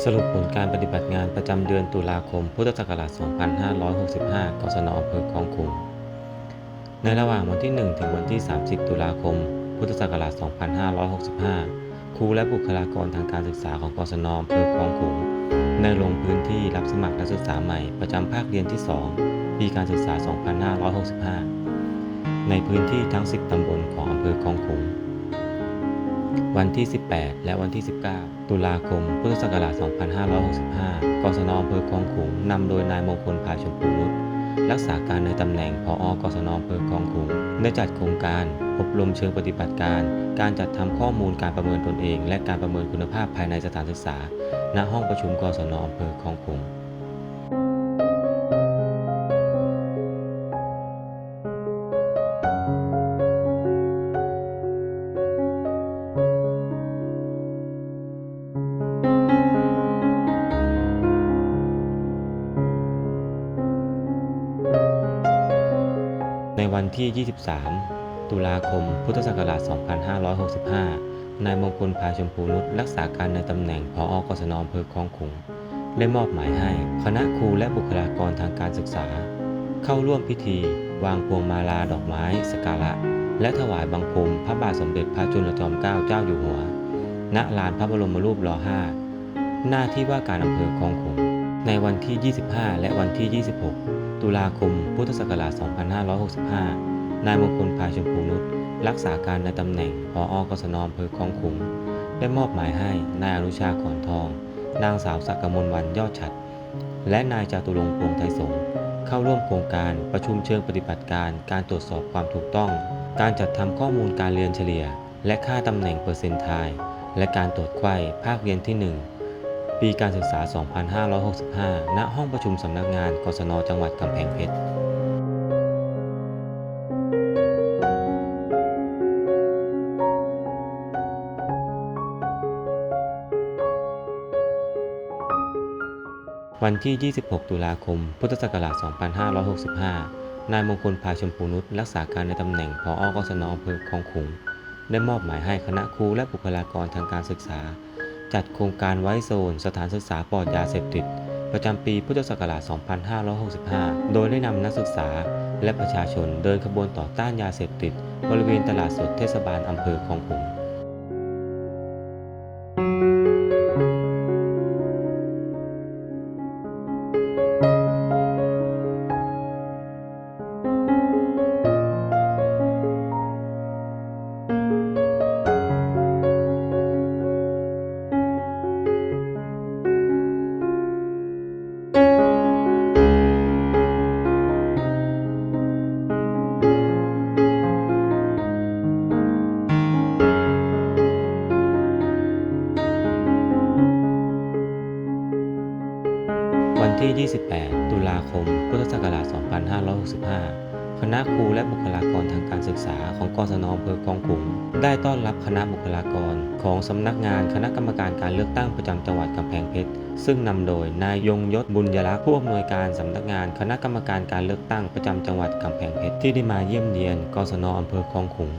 สรุปผลการปฏิบัติงานประจำเดือนตุลาคม พุทธศักราช 2565 กศนอำเภอคลองขุง ในระหว่างวันที่ 1 ถึงวันที่ 30 ตุลาคม พุทธศักราช 2565 ครูและบุคลากรทางการศึกษาของกศนอำเภอคลองขุงได้ลงพื้นที่รับสมัครนักศึกษาใหม่ประจำภาคเรียนที่ 2 ปีการศึกษา 2565 ในพื้นที่ทั้ง 10 ตำบลของอำเภอคลองขลุง วันที่ 18 และวันที่ 19 ตุลาคม พุทธศักราช 2565 กศนอำเภอคลองขุงนำโดยนายมงคลภาชมพูนุชรักษาการในตำแหน่งผอ กศนอำเภอคลองขุงได้จัดโครงการ อบรมเชิงปฏิบัติการ การจัดทำข้อมูลการประเมินตนเอง และการประเมินคุณภาพภายในสถานศึกษา ณ ห้องประชุม กศนอำเภอคลองขุง วันที่ 23 ตุลาคม พุทธศักราช 2565 นายมงคลพาชมพูนุชรักษาการในตำแหน่งผอกศนอำเภอคลองขุงได้มอบหมายให้ คณะครูและบุคลากรทางการศึกษา เข้าร่วมพิธี วางพวงมาลาดอกไม้สการะ และถวายบังคมพระบาทสมเด็จพระจุลจอมเกล้าเจ้าอยู่หัว ณ ลานพระบรมรูปร5หน้าที่ว่าการอำเภอคลองขุงในวันที่ 25 และวันที่ 26 ตุลาคม พุทธศักราช 2565 นายมงคลพาชมพูนุชรักษาการในตำแหน่งผอกศนอำเภอคลองขุงได้มอบหมายให้นายอนุชาขอนทอง นางสาวสักกมลวันยอดฉัด และนายจาตุรงค์พวงไทยสงเข้าร่วมโครงการประชุมเชิงปฏิบัติการ การตรวจสอบความถูกต้อง การจัดทำข้อมูลการเรียนเฉลี่ย และค่าตำแหน่งเปอร์เซนต์ไทล์และการตรวจไข้ภาคเรียนที่ 1 ปีการศึกษา 2565 ณ ห้องประชุมสำนักงาน กศน จังหวัดกำแพงเพชรวันที่ 26 ตุลาคม พุทธศักราช 2565 นายมงคลพาชมพูนุชรักษาการในตำแหน่งผอ กศนอำเภอคลองขุง ได้มอบหมายให้คณะครูและบุคลากรทางการศึกษา จัดโครงการไว้โซน สถานศึกษาปลอดยาเสพติด ประจำปีพุทธศักราช 2565 โดยได้นำนักศึกษา และประชาชนเดินขบวนต่อต้านยาเสพติด บริเวณตลาดสดเทศบาลอำเภอคลองขลุง ที่ 28 ตุลาคม พุทธศักราช 2565 คณะครูและบุคลากรทางการศึกษาของกศนอำเภอคลองขุงได้ต้อนรับคณะบุคลากรของสำนักงานคณะกรรมการการเลือกตั้งประจำจังหวัดกำแพงเพชร ซึ่งนำโดยนายยงยศบุญยรักษ์ผู้อำนวยการสำนักงานคณะกรรมการการเลือกตั้งประจำจังหวัดกำแพงเพชรที่ได้มาเยี่ยมเยียนกศนอำเภอคลองขุง